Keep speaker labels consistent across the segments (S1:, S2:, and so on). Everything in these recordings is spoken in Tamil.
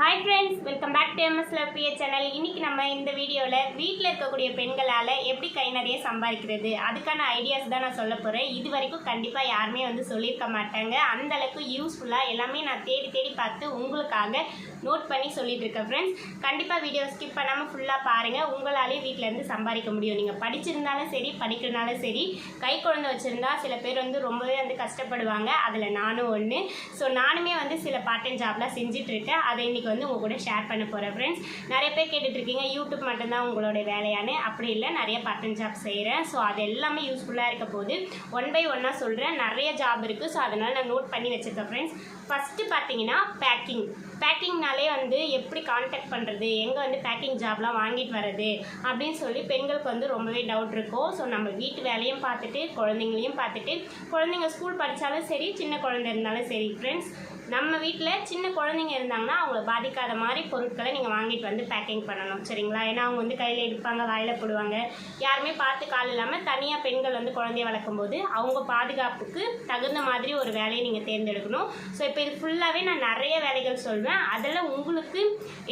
S1: Hi friends welcome back to MS லவ்பிய channel இன்றைக்கி நம்ம இந்த வீடியோவில் வீட்டில் இருக்கக்கூடிய பெண்களால் எப்படி கை நிறைய சம்பாதிக்கிறது அதுக்கான ஐடியாஸ் தான் நான் சொல்ல போகிறேன் இது வரைக்கும் கண்டிப்பாக யாருமே வந்து சொல்லியிருக்க மாட்டாங்க. அந்த அளவுக்கு யூஸ்ஃபுல்லாக எல்லாமே நான் தேடி தேடி பார்த்து உங்களுக்காக நோட் பண்ணி சொல்லிட்டு இருக்கேன் ஃப்ரெண்ட்ஸ் கண்டிப்பாக வீடியோ ஸ்கிப் பண்ணாமல் ஃபுல்லாக பாருங்கள் உங்களாலே வீட்டிலேருந்து சம்பாதிக்க முடியும். நீங்கள் படிச்சிருந்தாலும் சரி படிக்கிறனாலும் சரி கை குழந்தை வச்சுருந்தா சில பேர் வந்து ரொம்பவே வந்து கஷ்டப்படுவாங்க. அதில் நானும் ஒன்று ஸோ நானுமே வந்து சில பார்ட் டைம் ஜாப்லாம் செஞ்சுட்டு இருக்கேன். அதை இன்னைக்கு வந்து உங்கள் கூட ஷேர் பண்ண போகிறேன் ஃப்ரெண்ட்ஸ் நிறைய பேர் கேட்டுட்ருக்கீங்க யூடியூப் மட்டும்தான் உங்களோட வேலையானு அப்படி இல்லை நிறைய பட்டன் ஜாப் செய்கிறேன் ஸோ அது எல்லாமே யூஸ்ஃபுல்லாக இருக்க போது ஒன் பை ஒன்னாக சொல்கிறேன் நிறைய ஜாப் இருக்குது ஸோ அதனால் நான் நோட் பண்ணி வச்சுருக்கேன் ஃப்ரெண்ட்ஸ் ஃபஸ்ட்டு பார்த்தீங்கன்னா பேக்கிங் பேக்கிங்னாலே வந்து எப்படி காண்டாக்ட் பண்ணுறது எங்கே வந்து பேக்கிங் ஜாப்லாம் வாங்கிட்டு வர்றது? அப்படின்னு சொல்லி பெண்களுக்கு வந்து ரொம்பவே டவுட் இருக்கும். ஸோ நம்ம வீட்டு வேலையும் பார்த்துட்டு குழந்தைங்களையும் பார்த்துட்டு குழந்தைங்க ஸ்கூல் படித்தாலும் சரி சின்ன குழந்தை இருந்தாலும் சரி ஃப்ரெண்ட்ஸ் நம்ம வீட்டில் சின்ன குழந்தைங்க இருந்தாங்கன்னா அவங்கள பாதிக்காத மாதிரி பொருட்களை நீங்கள் வாங்கிட்டு வந்து பேக்கிங் பண்ணணும் சரிங்களா? ஏன்னா அவங்க வந்து கையில் எடுப்பாங்க வாயில் போடுவாங்க. யாருமே பார்த்து கால் இல்லாமல் தனியாக பெண்கள் வந்து குழந்தைய வளர்க்கும் போது அவங்க பாதுகாப்புக்கு தகுந்த மாதிரி ஒரு வேலையை நீங்கள் தேர்ந்தெடுக்கணும். ஸோ இப்போ இது ஃபுல்லாகவே நான் நிறைய வேலைகள் சொல்வேன். அதில் உங்களுக்கு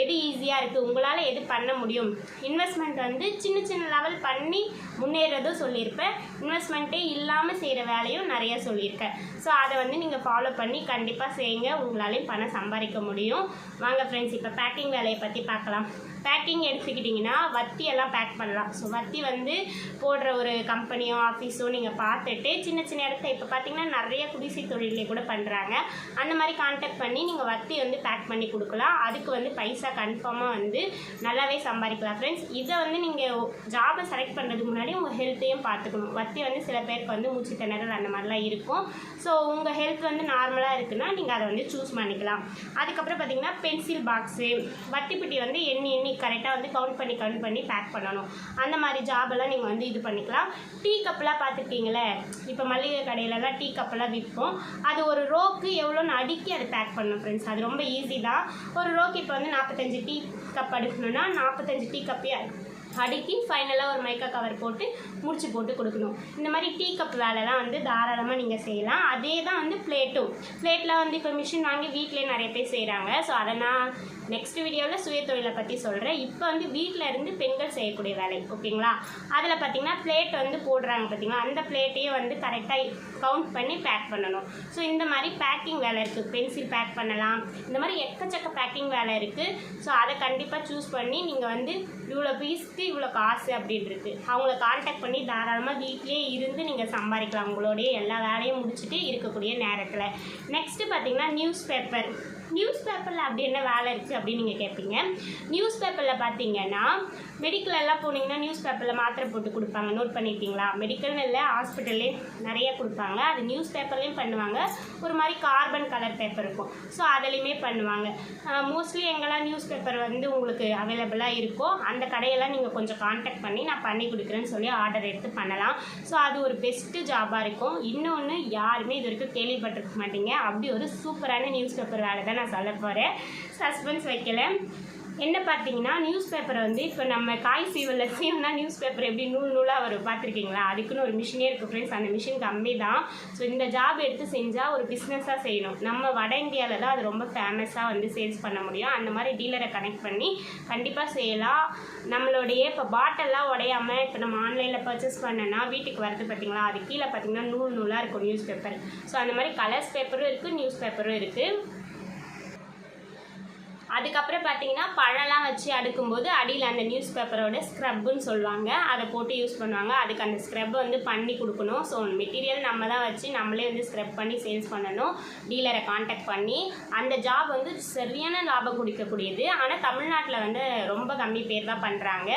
S1: எது ஈஸியாக இருக்குது உங்களால் எது பண்ண முடியும்? இன்வெஸ்ட்மெண்ட் வந்து சின்ன சின்ன லெவல் பண்ணி முன்னேறதும் சொல்லியிருப்பேன். இன்வெஸ்ட்மெண்ட்டே இல்லாமல் செய்கிற வேலையும் நிறைய சொல்லியிருக்கேன். ஸோ அதை வந்து நீங்கள் ஃபாலோ பண்ணி கண்டிப்பாக செய்யுங்க. உங்களாலையும் பணம் சம்பாதிக்க முடியும். வாங்க ஃப்ரெண்ட்ஸ் இப்போ பேக்கிங் வேலையை பற்றி பார்க்கலாம். பேக்கிங் எடுத்துக்கிட்டிங்கன்னா வத்தி எல்லாம் பேக் பண்ணலாம். ஸோ வத்தி வந்து போடுற ஒரு கம்பெனியோ ஆஃபீஸோ நீங்கள் பார்த்துட்டு சின்ன சின்ன இடத்துல இப்போ பார்த்தீங்கன்னா நிறைய குடிசை தொழிலே கூட பண்ணுறாங்க அந்த மாதிரி கான்டாக்ட் பண்ணி நீங்கள் வத்தி வந்து பேக் பண்ணி கொடுக்கலாம். அதுக்கு வந்து பைசா கன்ஃபார்மாக வந்து நல்லாவே சம்பாதிக்கலாம். ஃப்ரெண்ட்ஸ் இதை வந்து நீங்கள் ஜாபை செலக்ட் பண்ணுறதுக்கு முன்னாடி உங்கள் ஹெல்த்தையும் பார்த்துக்கணும். வத்தி வந்து சில பேருக்கு வந்து மூச்சு திணறல் அந்த மாதிரிலாம் இருக்கும். ஸோ உங்கள் ஹெல்த் வந்து நார்மலாக இருக்குன்னா நீங்கள் அதை வந்து சூஸ் பண்ணிக்கலாம். அதுக்கப்புறம் பார்த்தீங்கன்னா பென்சில் பாக்ஸு வத்திப்பட்டி வந்து எண்ணி எண்ணி கரெக்டாக வந்து கவுண்ட் பண்ணி கவுண்ட் பண்ணி பேக் பண்ணணும். அந்த மாதிரி ஜாபெல்லாம் நீங்கள் வந்து இது பண்ணிக்கலாம். டீ கப்லாம் பார்த்துருக்கீங்களே? இப்போ மளிகை கடையிலலாம் டீ கப்பெல்லாம் விற்போம். அது ஒரு ரோக்கு எவ்வளோன்னு அடுக்கி அதை பேக் பண்ணணும் ஃப்ரெண்ட்ஸ் அது ரொம்ப ஈஸி தான். ஒரு ரோக்கு இப்போ வந்து நாற்பத்தஞ்சு டீ கப் அடுக்கணும்னா நாற்பத்தஞ்சு டீ கப்பே அடுக்கி ஃபைனலாக ஒரு மைக்கா கவர் போட்டு முடிச்சு போட்டு கொடுக்கணும். இந்த மாதிரி டீ கப் வேலைலாம் வந்து தாராளமாக நீங்கள் செய்யலாம். அதே தான் வந்து பிளேட்டும் பிளேட்டில் வந்து இப்போ மிஷின் வாங்கி வீட்டிலே நிறைய பேர் செய்கிறாங்க ஸோ அதை நான் நெக்ஸ்ட் வீடியோவில் சுய தொழிலை பற்றி சொல்கிறேன் இப்போ வந்து வீட்டில் இருந்து பெண்கள் செய்யக்கூடிய வேலை ஓகேங்களா? அதில் பார்த்தீங்கன்னா பிளேட் வந்து போடுறாங்க பார்த்தீங்களா அந்த பிளேட்டையும் வந்து கரெக்டாக கவுண்ட் பண்ணி பேக் பண்ணணும். ஸோ இந்த மாதிரி பேக்கிங் வேலை இருக்குது பென்சில் பேக் பண்ணலாம். இந்த மாதிரி எக்கச்சக்க பேக்கிங் வேலை இருக்குது ஸோ அதை கண்டிப்பாக சூஸ் பண்ணி நீங்கள் வந்து இவ்வளோ பீஸ்க்கு இவ்வளோ காசு அப்படின்ட்டு அவங்கள காண்டாக்ட் பண்ணி தாராளமாக வீட்லேயே இருந்து நீங்கள் சம்பாதிக்கலாம். உங்களுடைய எல்லா வேலையும் முடிச்சுட்டு இருக்கக்கூடிய நேரத்தில். நெக்ஸ்ட்டு பார்த்தீங்கன்னா நியூஸ் பேப்பர் நியூஸ் பேப்பரில் அப்படி என்ன வேலை இருக்குது அப்படின்னு நீங்கள் கேட்பீங்க நியூஸ் பேப்பரில் பார்த்தீங்கன்னா மெடிக்கலெல்லாம் போனீங்கன்னா நியூஸ் பேப்பரில் மாத்திரை போட்டு கொடுப்பாங்க. நோட் பண்ணியிருக்கீங்களா மெடிக்கல்னு இல்லை ஹாஸ்பிட்டல்லையும் நிறைய கொடுப்பாங்க. அது நியூஸ் பேப்பர்லேயும் பண்ணுவாங்க. ஒரு மாதிரி கார்பன் கலர் பேப்பர் இருக்கும். ஸோ அதுலேயுமே பண்ணுவாங்க. மோஸ்ட்லி எங்கெல்லாம் நியூஸ் பேப்பர் வந்து உங்களுக்கு அவைலபிளாக இருக்கோ அந்த கடையெல்லாம் நீங்கள் கொஞ்சம் காண்டாக்ட் பண்ணி நான் பண்ணி கொடுக்குறேன்னு சொல்லி ஆர்டர் எடுத்து பண்ணலாம். ஸோ அது ஒரு பெஸ்ட்டு ஜாபாக இருக்கும். இன்னொன்று யாருமே இது வரைக்கும் கேள்விப்பட்டிருக்க மாட்டீங்க. அப்படி ஒரு சூப்பரான நியூஸ் பேப்பர் வேலை தான் நான் சொல்ல போகிறேன் சஸ்பென்ஸ் வைக்கல. என்ன பார்த்தீங்கன்னா நியூஸ் பேப்பரை வந்து இப்போ நம்ம காய் சீவலில் சீவனா நியூஸ் பேப்பர் எப்படி நூல் நூலாக வரும் பார்த்துருக்கீங்களா? அதுக்குன்னு ஒரு மிஷினே இருக்குது ஃப்ரெண்ட்ஸ் அந்த மிஷின் கம்மி தான் ஸோ இந்த ஜாப் எடுத்து செஞ்சால் ஒரு பிஸ்னஸாக செய்யணும். நம்ம வட இந்தியாவில் தான் அது ரொம்ப ஃபேமஸாக வந்து சேல்ஸ் பண்ண முடியும். அந்த மாதிரி டீலரை கனெக்ட் பண்ணி கண்டிப்பாக செய்யலாம். நம்மளுடைய இப்போ பாட்டெல்லாம் உடையாமல் இப்போ நம்ம ஆன்லைனில் பர்ச்சேஸ் பண்ணனா வீட்டுக்கு வரது பார்த்தீங்களா? அது கீழே பார்த்தீங்கன்னா நூல் நூலாக இருக்கும் நியூஸ் பேப்பர் ஸோ அந்த மாதிரி கலர்ஸ் பேப்பரும் இருக்குது நியூஸ் பேப்பரும் இருக்குது அதுக்கப்புறம் பார்த்தீங்கன்னா பழம்லாம் வச்சு அடுக்கும்போது அடியில் அந்த நியூஸ் பேப்பரோட ஸ்க்ரப்புன்னு சொல்லுவாங்க. அதை போட்டு யூஸ் பண்ணுவாங்க. அதுக்கு அந்த ஸ்க்ரப் வந்து பண்ணி கொடுக்கணும். ஸோ மெட்டீரியல் நம்ம தான் வச்சு நம்மளே வந்து ஸ்க்ரப் பண்ணி சேல்ஸ் பண்ணணும். டீலரை காண்டாக்ட் பண்ணி அந்த ஜாப் வந்து சரியான லாபம் கொடுக்கக்கூடியது. ஆனால் தமிழ்நாட்டில் வந்து ரொம்ப கம்மி பேர் தான் பண்ணுறாங்க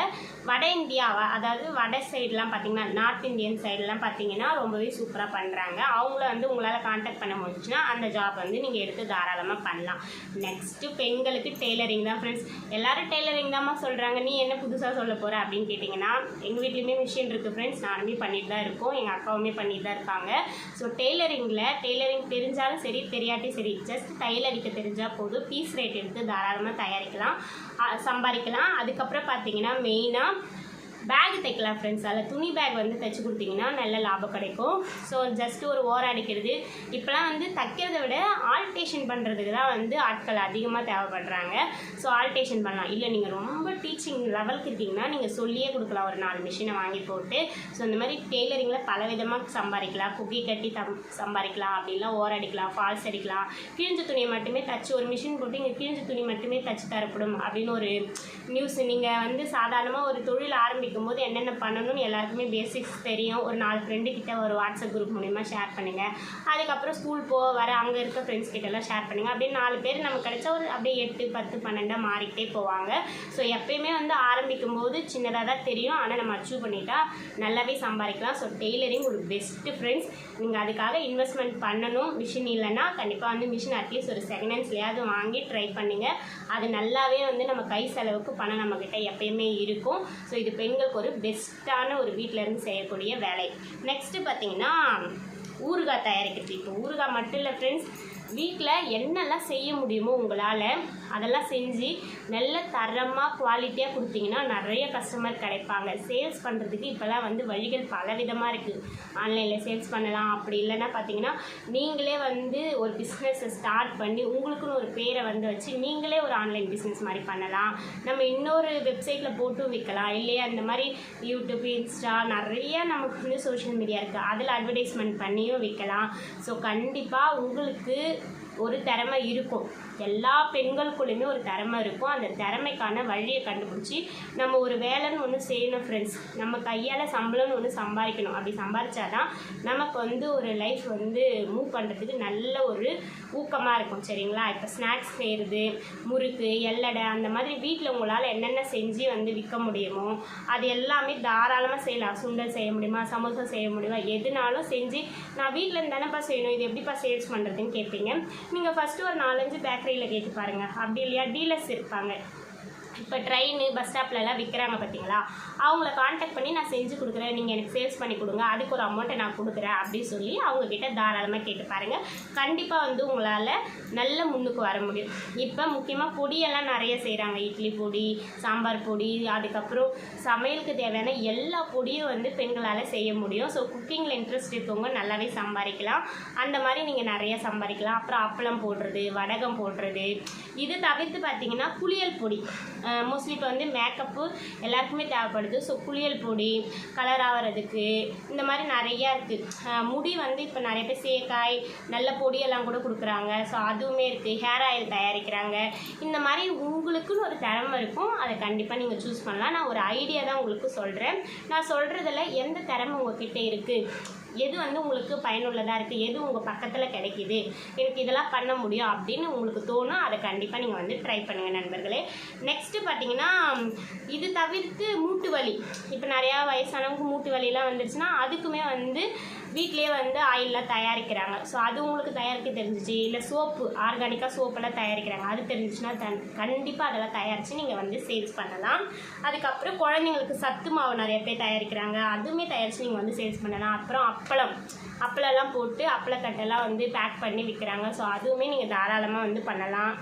S1: வட இந்தியா அதாவது வட சைட்லாம் பார்த்திங்கன்னா நார்த் இந்தியன் சைட்லாம் பார்த்தீங்கன்னா ரொம்பவே சூப்பராக பண்ணுறாங்க அவங்கள வந்து உங்களால் காண்டாக்ட் பண்ண முடிஞ்சுன்னா அந்த ஜாப் வந்து நீங்கள் எடுத்து தாராளமாக பண்ணலாம். நெக்ஸ்ட்டு பெண்களுக்கு டெய்லரிங் தான் ஃப்ரெண்ட்ஸ் எல்லாரும் டெய்லரிங் தான்மா சொல்கிறாங்க நீ என்ன புதுசாக சொல்ல போகிற அப்படின்னு கேட்டிங்கன்னா எங்கள் வீட்லேயுமே மிஷின் இருக்குது ஃப்ரெண்ட்ஸ் நானுமே பண்ணிட்டு தான் இருக்கோம். எங்கள் அக்காவுமே பண்ணிட்டு தான் இருக்காங்க. ஸோ டெய்லரிங்கில் டெய்லரிங் தெரிஞ்சாலும் சரி தெரியாட்டி சரி ஜஸ்ட் தையல் அடிக்க தெரிஞ்சால் போதும். பீஸ் ரேட் எடுத்து தாராளமாக தயாரிக்கலாம். சம்பாதிக்கலாம். அதுக்கப்புறம் பார்த்தீங்கன்னா மெயினாக பேக் தைக்கலாம் ஃப்ரெண்ட்ஸ் அதில் துணி பேக் வந்து தைச்சி கொடுத்தீங்கன்னா நல்ல லாபம் கிடைக்கும். ஸோ ஜஸ்ட் ஒரு ஓரம் அடிக்கிறது. இப்போலாம் வந்து தைக்கிறத விட ஆல்டேஷன் பண்ணுறதுக்கு தான் வந்து ஆட்கள் அதிகமாக தேவைப்படுறாங்க. ஸோ ஆல்டேஷன் பண்ணலாம். இல்லை நீங்கள் ரொம்ப டீச்சிங் லெவலுக்கு இருக்கீங்கன்னா நீங்கள் சொல்லியே கொடுக்கலாம். ஒரு நாலு மிஷினை வாங்கி போட்டு. ஸோ இந்த மாதிரி டெய்லரிங்கில் பல விதமாக சம்பாதிக்கலாம். குக்கி கட்டி தம் சம்பாதிக்கலாம். அப்படிலாம் ஓர் அடிக்கலாம் ஃபால்ஸ் அடிக்கலாம். கிழிஞ்ச துணியை மட்டுமே தச்சு ஒரு மிஷின் போட்டு இங்கே கிழிஞ்ச துணி மட்டுமே தச்சு தரப்படும் அப்படின்னு ஒரு நியூஸ் நீங்கள் வந்து சாதாரணமாக ஒரு தொழில் ஆரம்பிக்கும் போது என்னென்ன பண்ணணும்னு எல்லாருக்குமே பேசிக்ஸ் தெரியும். ஒரு நாலு ஃப்ரெண்டு கிட்ட ஒரு வாட்ஸ்அப் குரூப் மூலிமா ஷேர் பண்ணுங்கள் அதுக்கப்புறம் ஸ்கூல் போக வர அங்கே இருக்க ஃப்ரெண்ட்ஸ் கிட்டலாம் ஷேர் பண்ணுங்கள் அப்படியே நாலு பேர் நமக்கு கிடைச்சா ஒரு அப்படியே எட்டு பத்து பன்னெண்டாக மாறிக்கிட்டே போவாங்க. ஸோ எப்பயுமே வந்து ஆரம்பிக்கும் போது சின்னதாக தான் தெரியும். ஆனால் நம்ம அச்சீவ் பண்ணிட்டா நல்லாவே சம்பாதிக்கலாம். ஸோ டெய்லரிங் ஒரு பெஸ்ட்டு ஃப்ரெண்ட்ஸ் நீங்கள் அதுக்காக இன்வெஸ்ட்மெண்ட் பண்ணணும். மிஷின் இல்லைன்னா கண்டிப்பாக வந்து மிஷின் அட்லீஸ்ட் ஒரு செகண்ட் ஹேண்ட்ஸ்லையாவது வாங்கி ட்ரை பண்ணுங்க. அது நல்லாவே வந்து நம்ம கை செலவுக்கு பணம் நம்மக்கிட்ட எப்பயுமே இருக்கும். ஸோ இது பெண்களுக்கு ஒரு பெஸ்ட்டான ஒரு வீட்டிலேருந்து செய்யக்கூடிய வேலை. நெக்ஸ்ட்டு பார்த்தீங்கன்னா ஊறுகாய் தயாரிக்கிறது இப்போ ஊறுகாய் மட்டும் இல்லை ஃப்ரெண்ட்ஸ் வீட்டில் என்னெல்லாம் செய்ய முடியுமோ உங்களால் அதெல்லாம் செஞ்சு நல்ல தரமாக குவாலிட்டியாக கொடுத்தீங்கன்னா நிறைய கஸ்டமர் கிடைப்பாங்க. சேல்ஸ் பண்ணுறதுக்கு இப்போல்லாம் வந்து வழிகள் பல விதமாக இருக்குது ஆன்லைனில் சேல்ஸ் பண்ணலாம். அப்படி இல்லைன்னா பார்த்தீங்கன்னா நீங்களே வந்து ஒரு பிஸ்னஸை ஸ்டார்ட் பண்ணி உங்களுக்குன்னு ஒரு பேரை வந்து வச்சு நீங்களே ஒரு ஆன்லைன் பிஸ்னஸ் மாதிரி பண்ணலாம். நம்ம இன்னொரு வெப்சைட்டில் போட்டும் விற்கலாம் இல்லையா? இந்த மாதிரி யூடியூப் இன்ஸ்டா நிறைய நமக்கு வந்து சோஷியல் மீடியா இருக்குது அதில் அட்வர்டைஸ்மெண்ட் பண்ணியும் விற்கலாம் ஸோ கண்டிப்பாக உங்களுக்கு ஒரு திறமை இருக்கும். எல்லா பெண்களுக்குள்ளேயுமே ஒரு திறமை இருக்கும். அந்த திறமைக்கான வழியை கண்டுபிடிச்சி நம்ம ஒரு வேலைன்னு ஒன்று செய்யணும் ஃப்ரெண்ட்ஸ் நம்ம கையால் சம்பளம்னு ஒன்று சம்பாதிக்கணும். அப்படி சம்பாதிச்சாதான் நமக்கு வந்து ஒரு லைஃப் வந்து மூவ் பண்ணுறதுக்கு நல்ல ஒரு ஊக்கமாக இருக்கும். சரிங்களா? இப்போ ஸ்நாக்ஸ் செய்கிறது முறுக்கு எல்லடை அந்த மாதிரி வீட்டில் உங்களால் என்னென்ன செஞ்சு வந்து விற்க முடியுமோ அது எல்லாமே தாராளமாக செய்யலாம். சுண்டல் செய்ய முடியுமா? சமோசா செய்ய முடியுமா? எதுனாலும் செஞ்சு நான் வீட்டில் இருந்தானப்பா செய்யணும். இது எப்படிப்பா சேல்ஸ் பண்ணுறதுன்னு கேட்பீங்க நீங்கள் ஃபஸ்ட்டு ஒரு நாலஞ்சு பேக்கரியில் கேட்டு பாருங்கள் அப்படி இல்லையா? டீலர்ஸ் இருப்பாங்க. இப்போ ட்ரெயின் பஸ் ஸ்டாப்லலாம் விற்கிறாங்க பார்த்தீங்களா? அவங்கள காண்டாக்ட் பண்ணி நான் செஞ்சு கொடுக்குறேன். நீங்கள் எனக்கு சேல்ஸ் பண்ணி கொடுங்க. அதுக்கு ஒரு அமௌண்ட்டை நான் கொடுக்குறேன் அப்படின்னு சொல்லி அவங்கக்கிட்ட தாராளமாக கேட்டு பாருங்கள் கண்டிப்பாக வந்து உங்களால் நல்ல முன்னுக்கு வர முடியும். இப்போ முக்கியமாக பொடியெல்லாம் நிறைய செய்கிறாங்க இட்லி பொடி சாம்பார் பொடி அதுக்கப்புறம் சமையலுக்கு தேவையான எல்லா பொடியும் வந்து பெண்களால் செய்ய முடியும். ஸோ குக்கிங்கில் இன்ட்ரெஸ்ட் இருக்கவங்க நல்லாவே சம்பாதிக்கலாம். அந்த மாதிரி நீங்கள் நிறைய சம்பாதிக்கலாம். அப்புறம் அப்பளம் போடுறது வடகம் போடுறது. இது தவிர்த்து பார்த்தீங்கன்னா புளியல் பொடி. மோஸ்ட்லி இப்போ வந்து மேக்கப்பு எல்லாருக்குமே தேவைப்படுது. ஸோ குளியல் பொடி கலர் ஆகிறதுக்கு இந்த மாதிரி நிறையா இருக்குது முடி வந்து இப்போ நிறைய பேர் சேக்காய் நல்ல பொடியெல்லாம் கூட கொடுக்குறாங்க. ஸோ அதுவுமே இருக்குது ஹேர் ஆயில் தயாரிக்கிறாங்க. இந்த மாதிரி உங்களுக்குன்னு ஒரு திறமை இருக்கும். அதை கண்டிப்பாக நீங்கள் சூஸ் பண்ணலாம். நான் ஒரு ஐடியா தான் உங்களுக்கு சொல்கிறேன் நான் சொல்கிறதுல எந்த திறமை உங்ககிட்ட இருக்குது எது வந்து உங்களுக்கு பயனுள்ளதாக இருக்குது எது உங்கள் பக்கத்தில் கிடைக்கிது? எனக்கு இதெல்லாம் பண்ண முடியும் அப்படின்னு உங்களுக்கு தோணும் அதை கண்டிப்பாக நீங்கள் வந்து ட்ரை பண்ணுங்கள் நண்பர்களே. நெக்ஸ்ட்டு பார்த்தீங்கன்னா இது தவிர்த்து மூட்டு வலி. இப்போ நிறையா வயசானவங்க மூட்டு வலிலாம் வந்துருச்சுன்னா அதுக்குமே வந்து வீட்லேயே வந்து ஆயிலெலாம் தயாரிக்கிறாங்க. ஸோ அது உங்களுக்கு தயாரிக்க தெரிஞ்சிச்சு? இல்லை சோப்பு ஆர்கானிக்காக சோப்பெல்லாம் தயாரிக்கிறாங்க. அது தெரிஞ்சிச்சுன்னா தன் கண்டிப்பாக அதெல்லாம் தயாரித்து நீங்கள் வந்து சேல்ஸ் பண்ணலாம். அதுக்கப்புறம் குழந்தைங்களுக்கு சத்து மாவு நிறைய பேர் தயாரிக்கிறாங்க. அதுவுமே தயாரித்து நீங்கள் வந்து சேல்ஸ் பண்ணலாம். அப்புறம் அப்பளம் அப்பளம்லாம் போட்டு அப்பளக்கட்டெல்லாம் வந்து பேக் பண்ணி விற்கிறாங்க ஸோ அதுவுமே நீங்கள் தாராளமாக வந்து பண்ணலாம்.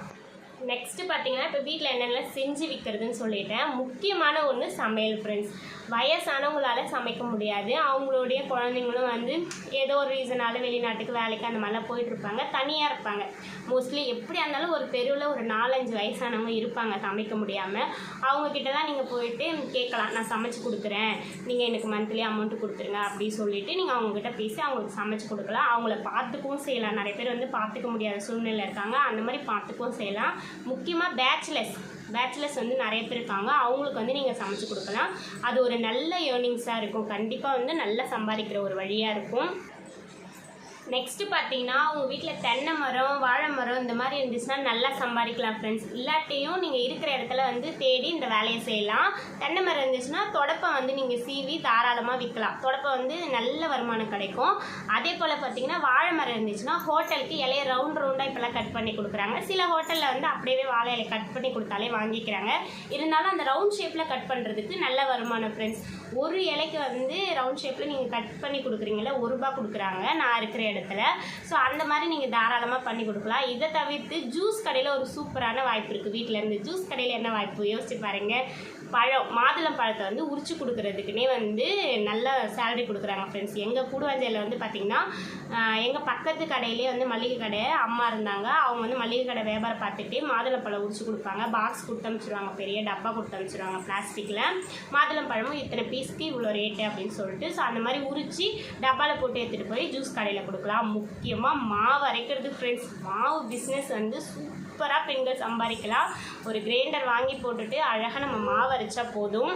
S1: நெக்ஸ்ட்டு பார்த்தீங்கன்னா இப்போ வீட்டில் என்னென்ன செஞ்சு விற்கிறதுன்னு சொல்லிட்டேன். முக்கியமான ஒன்று சமையல் ஃப்ரெண்ட்ஸ் வயசானவங்களால சமைக்க முடியாது. அவங்களுடைய குழந்தைங்களும் வந்து ஏதோ ஒரு ரீசனால வெளிநாட்டுக்கு வேலைக்கு அந்த மாதிரிலாம் போயிட்டுருப்பாங்க தனியாக இருப்பாங்க. மோஸ்ட்லி எப்படியா இருந்தாலும் ஒரு தெருவில் ஒரு நாலஞ்சு வயசானவங்க இருப்பாங்க சமைக்க முடியாமல் அவங்கக்கிட்ட தான் நீங்கள் போயிட்டு கேட்கலாம். நான் சமைச்சு கொடுக்குறேன். நீங்கள் எனக்கு மந்த்லி அமௌண்ட் கொடுத்துருங்க அப்படின்னு சொல்லிட்டு நீங்கள் அவங்கக்கிட்ட பேசி அவங்களுக்கு சமைச்சு கொடுக்கலாம். அவங்கள பார்த்துக்கவும் செய்யலாம். நிறைய பேர் வந்து பார்த்துக்க முடியாத சூழ்நிலை இருக்காங்க. அந்த மாதிரி பார்த்துக்கவும் செய்யலாம். முக்கியமாக பேச்சுலர்ஸ் பேச்சுலர்ஸ் வந்து நிறைய பேர் இருக்காங்க. அவங்களுக்கு வந்து நீங்கள் சமைச்சு கொடுக்கலாம். அது ஒரு நல்ல ஏர்னிங்ஸாக இருக்கும். கண்டிப்பாக வந்து நல்லா சம்பாதிக்கிற ஒரு வழியாக இருக்கும். நெக்ஸ்ட்டு பார்த்தீங்கன்னா உங்கள் வீட்டில் தென்னை மரம் வாழை மரம் இந்த மாதிரி இருந்துச்சுன்னா நல்லா சம்பாதிக்கலாம் ஃப்ரெண்ட்ஸ் இல்லாட்டியும் நீங்கள் இருக்கிற இடத்துல வந்து தேடி இந்த வேலையை செய்யலாம். தென்னை மரம் இருந்துச்சுன்னா தொடப்பை வந்து நீங்கள் சீவி தாராளமாக விற்கலாம். தொடப்பை வந்து நல்ல வருமானம் கிடைக்கும். அதே போல் பார்த்தீங்கன்னா வாழை மரம் இருந்துச்சுன்னா ஹோட்டலுக்கு இலையை ரவுண்ட் ரவுண்டாக இப்போலாம் கட் பண்ணி கொடுக்குறாங்க. சில ஹோட்டலில் வந்து அப்படியே வாழை இலை கட் பண்ணி கொடுத்தாலே வாங்கிக்கிறாங்க. இருந்தாலும் அந்த ரவுண்ட் ஷேப்பில் கட் பண்ணுறதுக்கு நல்ல வருமானம் ஃப்ரெண்ட்ஸ் ஒரு இலைக்கு வந்து ரவுண்ட் ஷேப்பில் நீங்கள் கட் பண்ணி கொடுக்குறீங்களா ஒரு ரூபா கொடுக்குறாங்க. நான் இருக்கிற இடத்துல. ஸோ அந்த மாதிரி நீங்கள் தாராளமாக பண்ணி கொடுக்கலாம். இதை தவிர்த்து ஜூஸ் கடையில் ஒரு சூப்பரான வாய்ப்பு இருக்குது வீட்டிலேருந்து ஜூஸ் கடையில் என்ன வாய்ப்பு? யோசிச்சு பாருங்க. பழம் மாதுளம் பழத்தை வந்து உரிச்சு கொடுக்குறதுக்குனே வந்து நல்ல சேலரி கொடுக்குறாங்க ஃப்ரெண்ட்ஸ் எங்கள் கூடுவாஞ்சையில் வந்து பார்த்திங்கன்னா எங்கள் பக்கத்து கடையிலே வந்து மளிகை கடை அம்மா இருந்தாங்க. அவங்க வந்து மளிகை கடை வியாபாரம் பார்த்துட்டு மாதுளம்பழம் உரிச்சு கொடுப்பாங்க. பாக்ஸ் கொடுத்து அனுப்பிச்சிருவாங்க பெரிய டப்பா கொடுத்து அனுப்பிச்சிருவாங்க பிளாஸ்டிக்கில் மாதுளம்பழமும் இத்தனை பீஸ்க்கு இவ்வளோ ரேட்டு அப்படின்னு சொல்லிட்டு ஸோ அந்த மாதிரி உரிச்சு டப்பாவில் போட்டு எடுத்துகிட்டு போய் ஜூஸ் கடையில் கொடுக்கலாம். முக்கியமாக மாவு அரைக்கிறது ஃப்ரெண்ட்ஸ் மாவு பிஸ்னஸ் வந்து சூப்பராக பெண்கள் சம்பாதிக்கலாம். ஒரு கிரைண்டர் வாங்கி போட்டுட்டு அழகாக நம்ம மாவு அரைச்சா போதும்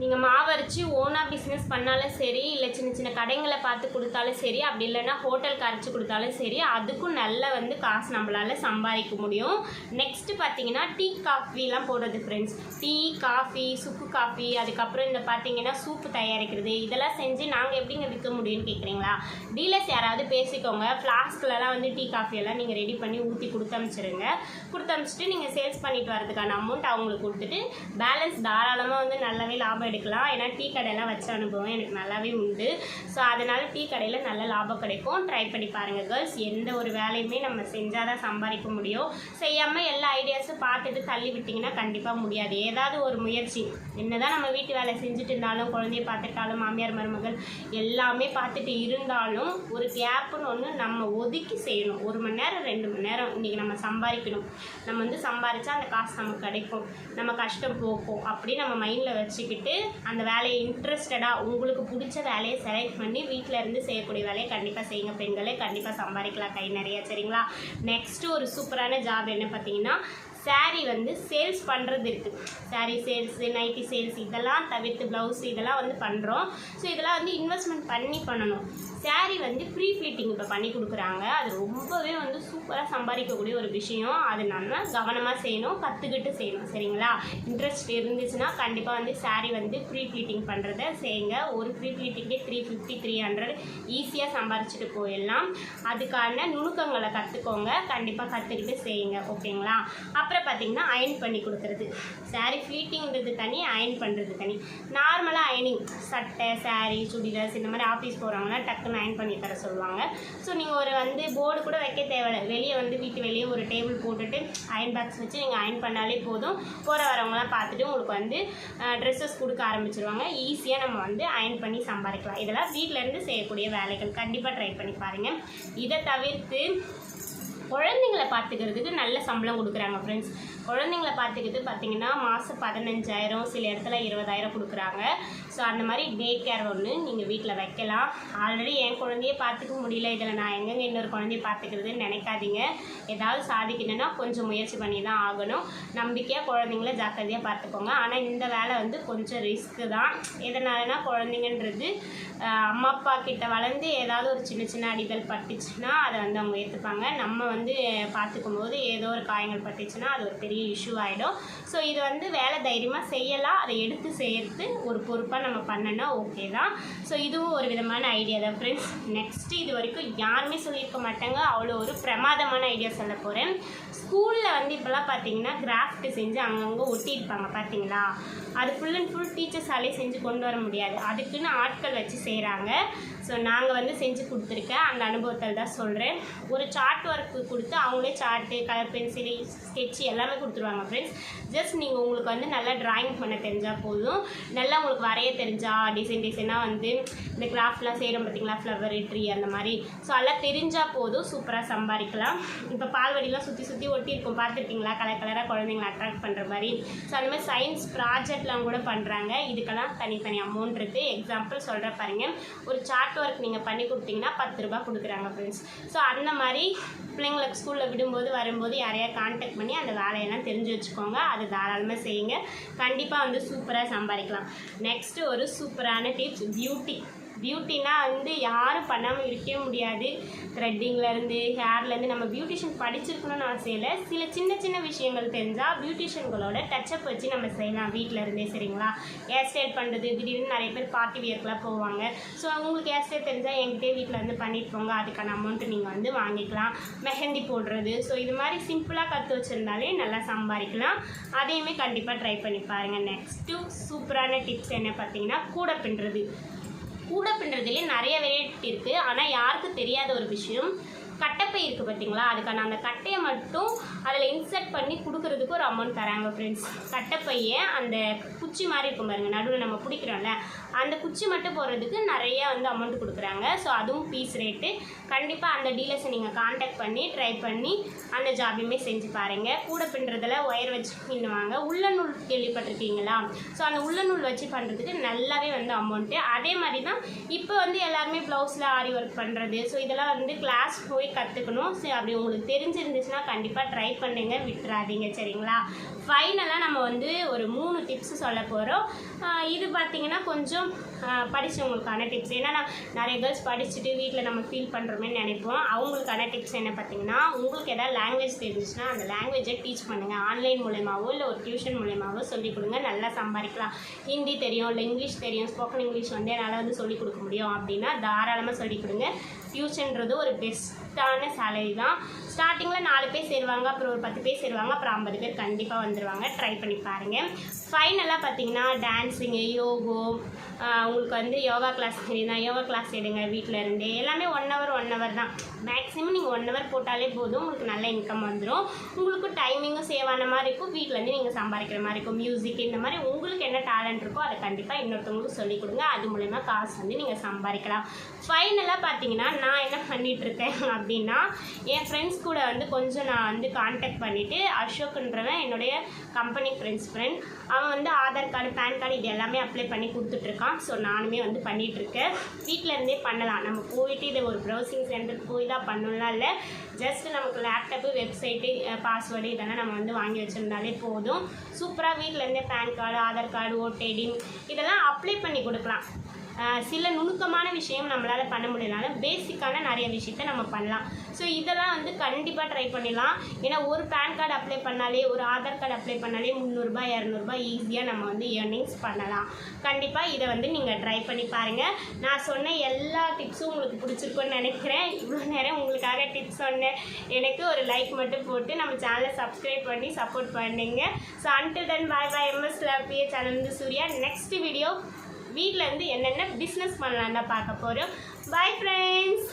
S1: நீங்கள் மாவரைச்சி ஓனாக பிஸ்னஸ் பண்ணாலும் சரி இல்லை சின்ன சின்ன கடைங்களை பார்த்து கொடுத்தாலும் சரி அப்படி இல்லைன்னா ஹோட்டலுக்கு அரைச்சி கொடுத்தாலும் சரி அதுக்கும் நல்ல வந்து காசு நம்மளால் சம்பாதிக்க முடியும். நெக்ஸ்ட்டு பார்த்தீங்கன்னா டீ காஃபிலாம் போடுறது ஃப்ரெண்ட்ஸ் டீ காஃபி சுக்கு காஃபி அதுக்கப்புறம் இந்த பார்த்தீங்கன்னா சூப்பு தயாரிக்கிறது இதெல்லாம் செஞ்சு நாங்கள் எப்படிங்க விற்க முடியும்னு கேட்குறீங்களா டீலர்ஸ் யாராவது பேசிக்கோங்க. ஃப்ளாஸ்க்லலாம் வந்து டீ காஃபியெல்லாம் நீங்கள் ரெடி பண்ணி ஊற்றி கொடுத்து அனுப்பிச்சிருங்க. கொடுத்து அனுப்பிச்சிட்டு நீங்கள் சேல்ஸ் பண்ணிட்டு வரதுக்கான அமௌண்ட் அவங்களுக்கு கொடுத்துட்டு பேலன்ஸ் தாராளமாக வந்து நல்லாவே லாபம் எடுக்கலாம். ஏன்னா டீ கடையெல்லாம் வச்ச அனுபவம் எனக்கு நல்லாவே உண்டு. ஸோ அதனால் டீ கடையில் நல்ல லாபம் கிடைக்கும். ட்ரை பண்ணி பாருங்கள் கேர்ள்ஸ் எந்த ஒரு வேலையுமே நம்ம செஞ்சால் தான் சம்பாதிக்க முடியும். செய்யாமல் எல்லா ஐடியாஸும் பார்த்துட்டு தள்ளி விட்டிங்கன்னா கண்டிப்பாக முடியாது. ஏதாவது ஒரு முயற்சி. என்னதான் நம்ம வீட்டு வேலை செஞ்சுட்டு இருந்தாலும் குழந்தைய பார்த்துட்டாலும் மாமியார் மருமகள் எல்லாமே பார்த்துட்டு இருந்தாலும் ஒரு கேப்புன்னு ஒன்று நம்ம ஒதுக்கி செய்யணும். ஒரு மணி நேரம் ரெண்டு மணி நேரம் இன்றைக்கி நம்ம சம்பாதிக்கணும். நம்ம வந்து சம்பாரிச்சா அந்த காசு நமக்கு கிடைக்கும். நம்ம கஷ்டம் போக்கும் அப்படி நம்ம மைண்டில் வச்சுக்கிட்டு அந்த வேலையை இன்ட்ரெஸ்டடாக உங்களுக்கு பிடிச்ச வேலையை செலக்ட் பண்ணி வீட்டில் இருந்து செய்யக்கூடிய வேலையை கண்டிப்பாக செய்யுங்க. பெண்களே கண்டிப்பாக சம்பாதிக்கலாம். கை நிறைய சரிங்களா? நெக்ஸ்ட்டு ஒரு சூப்பரான ஜாப் என்ன பார்த்தீங்கன்னா சாரீ வந்து சேல்ஸ் பண்ணுறது இருக்குது சாரீ சேல்ஸு நைட்டி சேல்ஸ் இதெல்லாம் தவிர்த்து ப்ளவுஸ் இதெல்லாம் வந்து பண்ணுறோம் ஸோ இதெல்லாம் வந்து இன்வெஸ்ட்மெண்ட் பண்ணி பண்ணணும். சாரீ வந்து ப்ரீ ஃபிட்டிங் இப்போ பண்ணி கொடுக்குறாங்க. அது ரொம்பவே வந்து சூப்பராக சம்பாதிக்கக்கூடிய ஒரு விஷயம். அது நம்ம கவனமாக செய்யணும் கற்றுக்கிட்டு செய்யணும் சரிங்களா? இன்ட்ரெஸ்ட் இருந்துச்சுன்னா கண்டிப்பாக வந்து சாரீ வந்து ப்ரீ ஃபிட்டிங் பண்ணுறத செய்யுங்க. ஒரு ப்ரீ ஃபிட்டிங்கே த்ரீ ஃபிஃப்டி த்ரீ ஹண்ட்ரட் ஈஸியாக சம்பாரிச்சிட்டு போயிடலாம். அதுக்கான நுணுக்கங்களை கற்றுக்கோங்க கண்டிப்பாக கற்றுக்கிட்டு செய்யுங்க ஓகேங்களா? அப்புறம் பார்த்திங்கன்னா அயன் பண்ணி கொடுக்குறது. சாரீ ஃபிட்டிங்கிறது தனி அயன் பண்ணுறது தனி. நார்மலாக அயனிங் சட்டை சாரீ சுடிதார்ஸ் இந்த மாதிரி ஆஃபீஸ் போகிறவங்களாம் டக்குன்னு அயன் பண்ணி தர சொல்லுவாங்க. ஸோ நீங்கள் ஒரு வந்து போர்டு கூட வைக்க தேவையில்லை. வெளியே வந்து வீட்டு வெளியே ஒரு டேபிள் போட்டுட்டு அயன் பாக்ஸ் வச்சு நீங்கள் அயன் பண்ணாலே போதும். போகிற வரவங்களாம் பார்த்துட்டு உங்களுக்கு வந்து ட்ரெஸ்ஸஸ் கொடுக்க ஆரம்பிச்சிருவாங்க. ஈஸியாக நம்ம வந்து அயன் பண்ணி சம்பாதிக்கலாம். இதெல்லாம் வீட்டிலேருந்து செய்யக்கூடிய வேலைகள். கண்டிப்பாக ட்ரை பண்ணி பாருங்கள் இதை தவிர்த்து குழந்தைங்கள பார்த்துக்கிறதுக்கு நல்ல சம்பளம் கொடுக்குறாங்க ஃப்ரெண்ட்ஸ் குழந்தைங்கள பார்த்துக்கிட்டு பார்த்தீங்கன்னா மாதம் பதினஞ்சாயிரம் சில இடத்துல இருபதாயிரம் கொடுக்குறாங்க. ஸோ அந்த மாதிரி டே கேர் ஒன்று நீங்கள் வீட்டில் வைக்கலாம். ஆல்ரெடி என் குழந்தைய பார்த்துக்க முடியல. இதில் நான் எங்கெங்கே இன்னொரு குழந்தைய பார்த்துக்கிறதுன்னு நினைக்காதீங்க. ஏதாவது சாதிக்கணும்னா கொஞ்சம் முயற்சி பண்ணி தான் ஆகணும். நம்பிக்கையாக குழந்தைங்கள ஜாக்கிரதையாக பார்த்துக்கோங்க. ஆனால் இந்த வேலை வந்து கொஞ்சம் ரிஸ்க்கு தான். எதனாலனா குழந்தைங்கன்றது அம்மா அப்பா கிட்ட வளர்ந்து ஏதாவது ஒரு சின்ன சின்ன அடிகள் பட்டுச்சுன்னா அதை வந்து அவங்க ஏற்றுப்பாங்க நம்ம வந்து பார்த்துக்கும் போது ஏதோ ஒரு காயங்கள் பட்டுச்சுன்னா அது ஒரு பெரிய இஷ்யூ ஆகிடும் ஸோ இது வந்து வேலை தைரியமாக செய்யலாம். அதை எடுத்து செய்கிறது ஒரு பொறுப்பாக நம்ம பண்ணனா ஓகே தான். ஸோ இதுவும் ஒரு விதமான ஐடியா தான் ஃப்ரெண்ட்ஸ் நெக்ஸ்ட்டு இது வரைக்கும் யாருமே சொல்லியிருக்க மாட்டாங்க. அவ்வளோ ஒரு பிரமாதமான ஐடியா சொல்ல போகிறேன் ஸ்கூலில் வந்து இப்போல்லாம் பார்த்தீங்கன்னா கிராஃப்ட் செஞ்சு அங்கங்கே ஒட்டியிருப்பாங்க பார்த்தீங்களா அது ஃபுல் அண்ட் ஃபுல் டீச்சர்ஸாலே செஞ்சு கொண்டு வர முடியாது. அதுக்குன்னு ஆட்கள் வச்சு செய்கிறாங்க ஸோ நாங்கள் வந்து செஞ்சு கொடுத்துருக்கேன் அந்த அனுபவத்தில் தான் சொல்கிறேன் ஒரு சார்ட் ஒர்க்கு கொடுத்து அவங்களே சார்ட்டு கலர் பென்சில் ஸ்கெட்ச் எல்லாமே கொடுத்துருவாங்க ஃப்ரெண்ட்ஸ் ஜஸ்ட் நீங்கள் உங்களுக்கு வந்து நல்லா டிராயிங் பண்ண தெரிஞ்சால் போதும். நல்லா உங்களுக்கு வரைய தெரிஞ்சா டிசைன் டிசைனாக வந்து இந்த கிராஃப்ட்லாம் செய்கிறோம் பார்த்தீங்களா ஃப்ளவர் ட்ரீ அந்த மாதிரி. ஸோ அதெல்லாம் தெரிஞ்சால் போதும். சூப்பராக சம்பாதிக்கலாம். இப்போ பால்வடிலாம் சுற்றி சுற்றி ஒட்டியிருக்கோம். பார்த்துருக்கீங்களா கலர் கலராக குழந்தைங்களை அட்ராக்ட் பண்ணுற மாதிரி. ஸோ அந்த மாதிரி சயின்ஸ் ப்ராஜெக்ட்லாம் கூட பண்ணுறாங்க இதுக்கெல்லாம் தனித்தனி அமௌண்ட் இருக்குது எக்ஸாம்பிள் சொல்கிற பாருங்க. ஒரு சார்ட் ஒர்க் நீங்கள் பண்ணி கொடுத்தீங்கன்னா பத்து ரூபா கொடுக்குறாங்க ஃப்ரெண்ட்ஸ் ஸோ அந்த மாதிரி பிள்ளைங்களுக்கு ஸ்கூலில் விடும்போது வரும்போது யாரையா கான்டாக்ட் பண்ணி அந்த வேலையெல்லாம் தெரிஞ்சு வச்சுக்கோங்க. அது தாராளமாக செய்யுங்க. கண்டிப்பாக வந்து சூப்பராக சம்பாதிக்கலாம். நெக்ஸ்ட்டு ஒரு சூப்பரான டிப்ஸ் பியூட்டி பியூட்டினா வந்து யாரும் பண்ணாமல் இருக்கவே முடியாது. த்ரெட்டிங்லேருந்து ஹேர்லேருந்து நம்ம பியூட்டிஷியன் படிச்சிருக்கணும்னு அவசியம் இல்லை சில சின்ன சின்ன விஷயங்கள் தெரிஞ்சால் பியூட்டிஷியன்களோட டச்சப் வச்சு நம்ம செய்யலாம் வீட்டில் இருந்தே சரிங்களா? ஹேர் ஸ்டைல் பண்ணுறது திடீர்னு நிறைய பேர் பார்ட்டி வியர்க்கெலாம் போவாங்க. ஸோ உங்களுக்கு ஹேர் ஸ்டைல் தெரிஞ்சால் என்கிட்டே வீட்டில் வந்து பண்ணிட்டு போங்க. அதுக்கான அமௌண்ட்டு நீங்கள் வந்து வாங்கிக்கலாம். மெஹந்தி போடுறது. ஸோ இது மாதிரி சிம்பிளாக கற்று வச்சுருந்தாலே நல்லா சம்பாதிக்கலாம். அதையுமே கண்டிப்பாக ட்ரை பண்ணி பாருங்கள் நெக்ஸ்ட்டு சூப்பரான டிப்ஸ் என்ன பார்த்தீங்கன்னா கூட பின்னுறது. கூடை பின்னுறதுலேயே நிறைய வெரைட்டி இருக்குது ஆனால் யாருக்கும் தெரியாத ஒரு விஷயம் கட்டைப்பை இருக்குது பார்த்தீங்களா அதுக்கான அந்த கட்டையை மட்டும் அதில் இன்சர்ட் பண்ணி கொடுக்கறதுக்கு ஒரு அமௌண்ட் தராங்க ஃப்ரெண்ட்ஸ் கட்டைப்பையை அந்த குச்சி மாதிரி இருக்கும் பாருங்கள் நடுவில் நம்ம பிடிக்கிறோம்ல. அந்த குச்சி மட்டும் போடுறதுக்கு நிறைய வந்து அமௌண்ட் கொடுக்குறாங்க. ஸோ அதுவும் பீஸ் ரேட்டு கண்டிப்பாக அந்த டீலர்ஸை நீங்கள் காண்டாக்ட் பண்ணி ட்ரை பண்ணி அந்த ஜாபையுமே செஞ்சு பாருங்கள் கூட பின்னுறதில் ஒயர் வச்சு பின்னுவாங்க. உள்ளநூல் கேள்விப்பட்டிருக்கீங்களா? ஸோ அந்த உள்ளநூல் வச்சு பண்ணுறதுக்கு நல்லாவே வந்து அமௌண்ட்டு அதே மாதிரி தான் இப்போ வந்து எல்லாருமே ப்ளவுஸில் ஆரி ஒர்க் பண்ணுறது ஸோ இதெல்லாம் வந்து கிளாஸ் போய் கற்றுக்கணும் ஸோ அப்படி உங்களுக்கு தெரிஞ்சிருந்துச்சுன்னா கண்டிப்பாக ட்ரை பண்ணுங்க. விட்டுறாதீங்க சரிங்களா? ஃபைனலாக நம்ம வந்து ஒரு மூணு டிப்ஸ் சொல்ல போகிறோம் இது பார்த்தீங்கன்னா கொஞ்சம் படித்தவங்களுக்கான டிப்ஸ் ஏன்னா நான் நிறைய கேர்ள்ஸ் படிச்சுட்டு வீட்டில் நம்ம ஃபீல் பண்ணுறோமே நினைப்போம். அவங்களுக்கான டிப்ஸ் என்ன பார்த்தீங்கன்னா உங்களுக்கு எதாவது லாங்குவேஜ் தெரிஞ்சிச்சுன்னா அந்த லாங்குவேஜை டீச் பண்ணுங்கள் ஆன்லைன் மூலயமாவோ இல்லை ஒரு டியூஷன் மூலயமாவோ சொல்லிக் கொடுங்க. நல்லா சம்பாதிக்கலாம். ஹிந்தி தெரியும் இல்லை இங்கிலீஷ் தெரியும். ஸ்போக்கன் இங்கிலீஷ் வந்து என்னால் வந்து சொல்லிக் கொடுக்க முடியும். அப்படின்னா தாராளமாக சொல்லிக் கொடுங்க. டியூஷன்றது ஒரு பெஸ்ட்டான சேலரி தான். ஸ்டார்டிங்கில் நாலு பேர் சேருவாங்க அப்புறம் ஒரு பத்து பேர் சேருவாங்க அப்புறம் ஐம்பது பேர் கண்டிப்பாக வந்துடுவாங்க ட்ரை பண்ணி பாருங்கள் ஃபைனலாக பார்த்தீங்கன்னா டான்ஸிங்கு யோகோ உங்களுக்கு வந்து யோகா கிளாஸ் தெரியுதா? யோகா கிளாஸ் எடுங்க வீட்டில் இருந்து. எல்லாமே ஒன் ஹவர் ஒன் ஹவர் தான். மேக்ஸிமம் நீங்கள் ஒன் ஹவர் போட்டாலே போதும். உங்களுக்கு நல்ல இன்கம் வந்துடும் உங்களுக்கு டைமிங்கும் சேவ் ஆன மாதிரி இருக்கும். வீட்டிலேருந்து நீங்கள் சம்பாதிக்கிற மாதிரி இருக்கும். மியூசிக் இந்த மாதிரி உங்களுக்கு என்ன டேலண்ட் இருக்கோ அதை கண்டிப்பாக இன்னொருத்தவங்களுக்கு சொல்லிக் கொடுங்க. அது மூலயமா காசு வந்து நீங்கள் சம்பாதிக்கலாம் ஃபைனலாக பார்த்தீங்கன்னா நான் என்ன பண்ணிகிட்ருக்கேன் அப்படின்னா என் ஃப்ரெண்ட்ஸ் கூட வந்து கொஞ்சம் நான் வந்து காண்டாக்ட் பண்ணிவிட்டு அசோக்ன்றவன் என்னுடைய கம்பெனி ஃப்ரெண்ட்ஸ் ஃப்ரெண்ட் அவன் வந்து ஆதார் கார்டு பேன் கார்டு இது எல்லாமே அப்ளை பண்ணி கொடுத்துட்ருக்கான். ஸோ நானுமே வந்து பண்ணிகிட்ருக்கேன் வீட்டிலருந்தே பண்ணலாம். நம்ம போயிட்டு இதை ஒரு ப்ரௌசிங் சென்டர் போய் தான் பண்ணணும்லாம் இல்லை. ஜஸ்ட் நமக்கு லேப்டாப்பு வெப்சைட்டு பாஸ்வேர்டு இதெல்லாம் நம்ம வந்து வாங்கி வச்சுருந்தாலே போதும். சூப்பராக வீட்டிலேருந்தே PAN card Aadhaar card OTT இதெல்லாம் அப்ளை பண்ணி கொடுக்கலாம். சில நுணுக்கமான விஷயம் நம்மளால் பண்ண முடியலனாலும் பேசிக்கான நிறைய விஷயத்த நம்ம பண்ணலாம். ஸோ இதெல்லாம் வந்து கண்டிப்பாக ட்ரை பண்ணிடலாம். ஏன்னா ஒரு பேன் கார்டு அப்ளை பண்ணாலே ஒரு ஆதார் கார்டு அப்ளை பண்ணாலே முந்நூறுரூபா இரநூறுபா ஈஸியாக நம்ம வந்து ஏர்னிங்ஸ் பண்ணலாம். கண்டிப்பாக இதை வந்து நீங்கள் ட்ரை பண்ணி பாருங்கள் நான் சொன்ன எல்லா டிப்ஸும் உங்களுக்கு பிடிச்சிருக்குன்னு நினைக்கிறேன். இவ்வளோ நேரம் உங்களுக்காக டிப்ஸ் சொன்னேன். எனக்கு ஒரு லைக் மட்டும் போட்டு நம்ம சேனலை சப்ஸ்கிரைப் பண்ணி சப்போர்ட் பண்ணுங்க. So until then bye bye MS லவ்பிய channel வந்து சூர்யா. நெக்ஸ்ட் வீடியோ வீட்டில் இருந்து என்னென்ன பிஸ்னஸ் பண்ணலான்னு தான் பார்க்க போகிறோம் பாய் ஃப்ரெண்ட்ஸ்